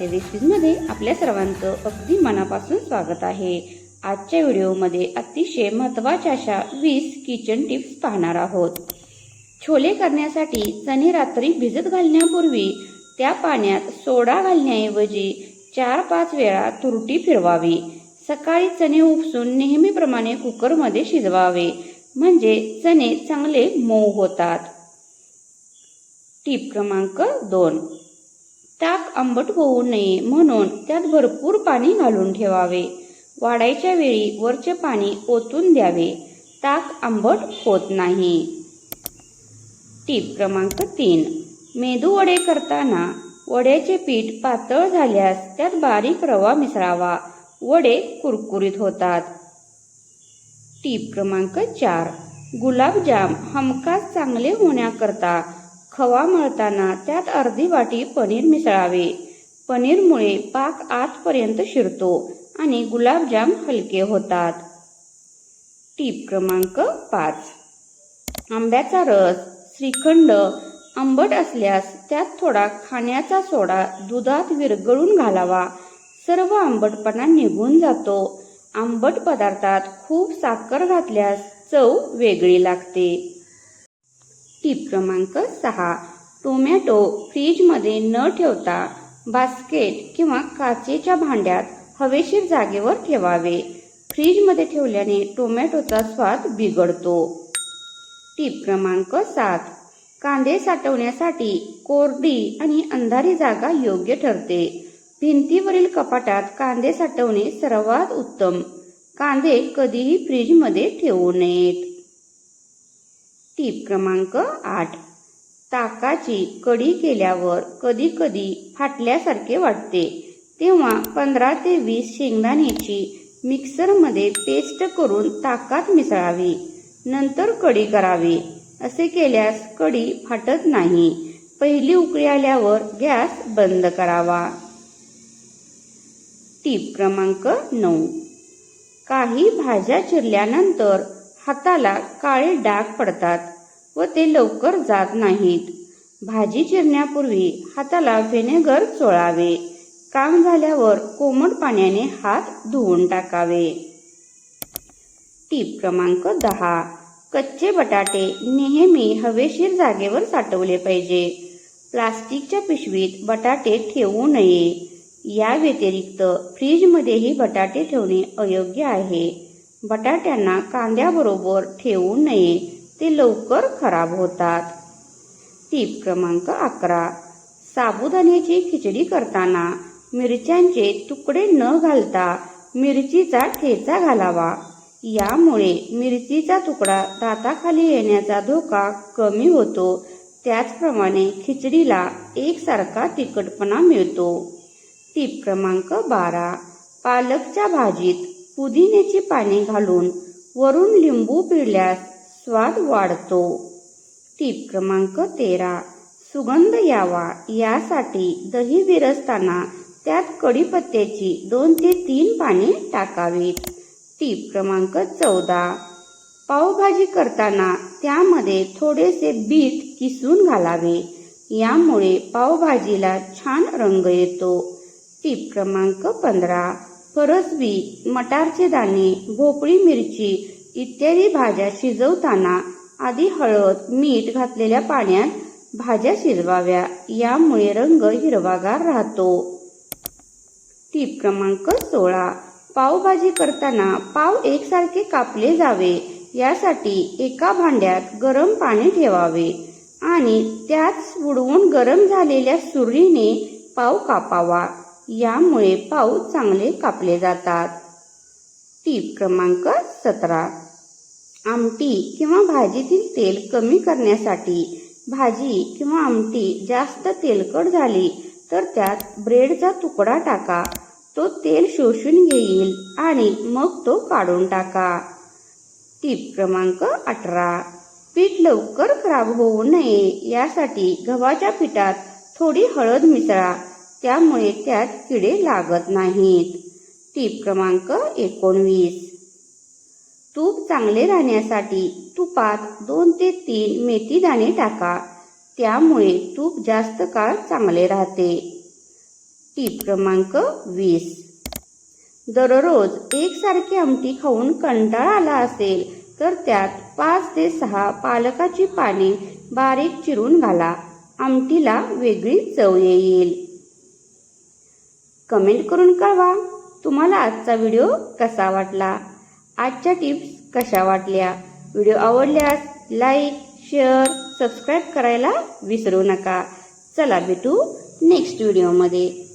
मराठी रेसिपीजमध्ये आपल्या सर्वांचं अगदी मनापासून स्वागत आहे. आजच्या व्हिडिओमध्ये अतिशय महत्त्वाच्या अशा वीस किचन टिप्स पाहणार आहोत. छोले करण्यासाठी चणे रात्री भिजत घालण्यापूर्वी त्या पाण्यात सोडा घालण्याऐवजी चार पाच वेळा तुरटी फिरवावी. सकाळी चणे उपसून नेहमीप्रमाणे कुकरमध्ये शिजवावे म्हणजे चणे चांगले मऊ होतात. टीप क्रमांक दोन. ताक आंबट होऊ नये म्हणून त्यात भरपूर पाणी घालून ठेवावे. वाढायच्या वेळी वरचे पाणी ओतून द्यावे. ताक आंबट होत नाही. टीप क्रमांक तीन. मेदू वडे करताना वड्याचे पीठ पातळ झाल्यास त्यात बारीक रवा मिसळावा. वडे कुरकुरीत होतात. टीप क्रमांक चार. गुलाबजाम हमखास चांगले होण्याकरता खवा मळताना त्यात अर्धी वाटी पनीर मिसळावे. पनीरमुळे पाक आतपर्यंत शिरतो आणि गुलाबजाम हलके होतात. टीप क्रमांक पाच. आंब्याचा रस श्रीखंड आंबट असल्यास त्यात थोडा खाण्याचा सोडा दुधात विरघळून घालावा. सर्व आंबटपणा निघून जातो. आंबट पदार्थात खूप साखर घातल्यास चव वेगळी लागते. टीप क्रमांक सहा. टोमॅटो फ्रीजमध्ये न ठेवता बास्केट किंवा काचेच्या भांड्यात हवेशीर जागेवर ठेवावे. फ्रीजमध्ये ठेवल्याने टोमॅटोचा स्वाद बिघडतो. टीप क्रमांक सात. कांदे साठवण्यासाठी कोरडी आणि अंधारी जागा योग्य ठरते. भिंतीवरील कपाटात कांदे साठवणे सर्वात उत्तम. कांदे कधीही फ्रीजमध्ये ठेवू नयेत. टीप क्रमांक आठ. ताकाची कढी केल्यावर कधी कधी फाटल्यासारखे वाटते. तेव्हा पंधरा ते वीस शेंगदाण्याची मिक्सरमध्ये पेस्ट करून ताकात मिसळावी. नंतर कढी करावी. असे केल्यास कढी फाटत नाही. पहिली उकळी आल्यावर गॅस बंद करावा. टीप क्रमांक नऊ. काही भाज्या चिरल्यानंतर हाताला काळे डाग पडतात व ते लवकर जात नाहीत. भाजी चिरण्यापूर्वी हाताला व्हिनेगर चोळावे. काम झाल्यावर कोमट पाण्याने हात धुवून टाकावे. टीप क्रमांक दहा. कच्चे बटाटे नेहमी हवेशीर जागेवर साठवले पाहिजे. प्लास्टिकच्या पिशवीत बटाटे ठेवू नये. या व्यतिरिक्त फ्रीजमध्येही बटाटे ठेवणे अयोग्य आहे. बटाट्यांना कांद्याबरोबर ठेवू नये ते लवकर खराब होतात. टीप क्रमांक अकरा. साबुदाण्याची खिचडी करताना मिरच्यांचे तुकडे न घालता मिरचीचा ठेचा घालावा. यामुळे मिरचीचा तुकडा दाताखाली येण्याचा धोका कमी होतो. त्याचप्रमाणे खिचडीला एकसारखा तिखटपणा मिळतो. टीप क्रमांक बारा. पालकच्या भाजीत पुदिन्याची पाने घालून वरून लिंबू पिळल्यास स्वाद वाढतो. टीप क्रमांक तेरा. सुगंध यावा यासाठी दही विरसताना त्यात कढीपत्त्याची दोन ते तीन पाने टाकावीत. टीप क्रमांक चौदा. पावभाजी करताना त्यामध्ये थोडेसे बीट किसून घालावे. यामुळे पावभाजीला छान रंग येतो. टीप क्रमांक पंधरा. फरसबी मटारचे दाणे भोपळी मिरची इत्यादी भाज्या शिजवताना आधी हळद मीठ घातलेल्या पाण्यात भाज्या शिजवाव्या. यामुळे रंग हिरवागार राहतो. टीप क्रमांक सोळा. पावभाजी करताना पाव एकसारखे कापले जावे. यासाठी एका भांड्यात गरम पाणी ठेवावे आणि त्यात बुडवून गरम झालेल्या सुरीने पाव कापावा. यामुळे पाव चांगले कापले जातात. टीप क्रमांक सतरा. आमटी किंवा भाजीतील तेल कमी करण्यासाठी भाजी किंवा आमटी जास्त तेलकट झाली तर त्यात ब्रेडचा तुकडा टाका. तो तेल शोषून घेईल आणि मग तो काढून टाका. टीप क्रमांक अठरा. पीठ लवकर खराब होऊ नये. यासाठी गव्हाच्या पिठात थोडी हळद मिसळा. त्यामुळे त्यात किडे लागत नाहीत. टीप क्रमांक एकोणवीस. तूप चांगले राहण्यासाठी तुपात दोन ते तीन मेथी दाणे टाका. त्यामुळे तूप जास्त काळ चांगले राहते. टीप क्रमांक वीस. दररोज एकसारखी आमटी खाऊन कंटाळा आला असेल तर त्यात पाच ते सहा पालकाची पाने बारीक चिरून घाला. आमटीला वेगळी चव येईल. कमेंट करून कळवा. तुम्हाला आजचा व्हिडिओ कसा वाटला? आजच्या टिप्स कशा वाटल्या? व्हिडिओ आवडल्यास लाईक शेअर सबस्क्राईब करायला विसरू नका. चला भेटू नेक्स्ट व्हिडिओमध्ये.